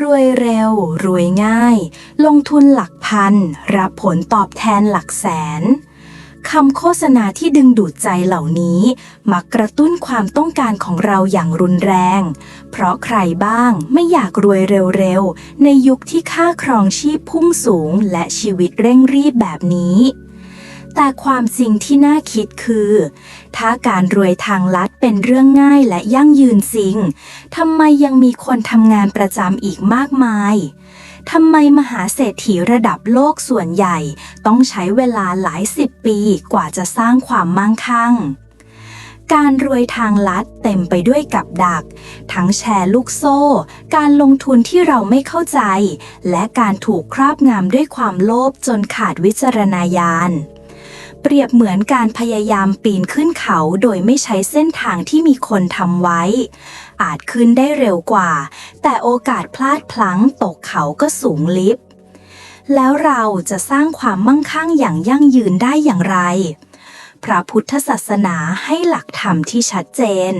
รวยเร็ว รวยง่าย ลงทุนหลักพัน รับผลตอบแทนหลักแสนคำโฆษณาที่ดึงดูดใจเหล่านี้ มักกระตุ้นความต้องการของเราอย่างรุนแรง เพราะใครบ้างไม่อยากรวยเร็วๆ ในยุคที่ค่าครองชีพพุ่งสูงและชีวิตเร่งรีบแบบนี้ แต่ความจริงที่น่าคิดคือ ถ้าการรวยทางลัดเป็นเรื่องง่ายและยั่งยืนจริงทำไมยังมีคนทำงานประจำอีกมากมายทำไมมหาเศรษฐีระดับโลกส่วนใหญ่ ต้องใช้เวลาหลายสิบปีกว่าจะสร้างความมั่งคั่ง การรวยทางลัดเต็มไปด้วยกับดัก ทั้งแชร์ลูกโซ่ การลงทุนที่เราไม่เข้าใจ และการถูกครอบงำด้วยความโลภจนขาดวิจารณญาณ เปรียบเหมือนการพยายามปีนขึ้นเขาโดยไม่ใช้เส้นทางที่มีคนทำไว้ อาจขึ้นได้เร็วกว่า แต่โอกาสพลาดพลั้งตกเขาก็สูงลิบ แล้วเราจะสร้างความมั่งคั่งอย่างยั่งยืนได้อย่างไร พระพุทธศาสนาให้หลักธรรมที่ชัดเจน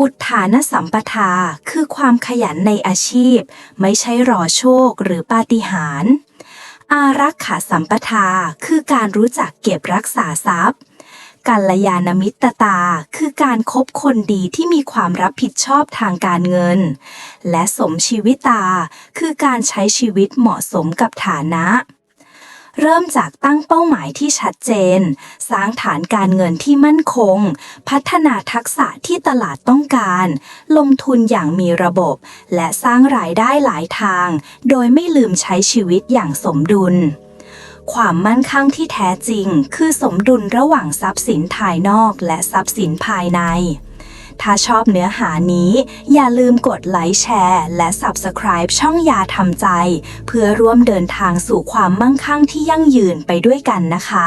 อุทธานสัมปทาคือความขยันในอาชีพ ไม่ใช่รอโชคหรือปาฏิหาริย์ อารักขาสัมปทาคือการรู้จักเก็บรักษาทรัพย์ กัลยาณมิตรตาคือการคบคนดีที่มีความรับผิดชอบทางการเงิน และสมชีวิตาคือการใช้ชีวิตเหมาะสมกับฐานะ เริ่มจากตั้งเป้าหมายที่ชัดเจน สร้างฐานการเงินที่มั่นคง พัฒนาทักษะที่ตลาดต้องการ ลงทุนอย่างมีระบบ และสร้างรายได้หลายทาง โดยไม่ลืมใช้ชีวิตอย่างสมดุลความมั่นคงที่แท้จริง คือสมดุลระหว่างทรัพย์สินภายนอกและทรัพย์สินภายใน ถ้าชอบเนื้อหานี้ อย่าลืมกดไลค์แชร์และ Subscribe ช่องยาทำใจ เพื่อร่วมเดินทางสู่ความมั่งคั่งที่ยั่งยืนไปด้วยกันนะคะ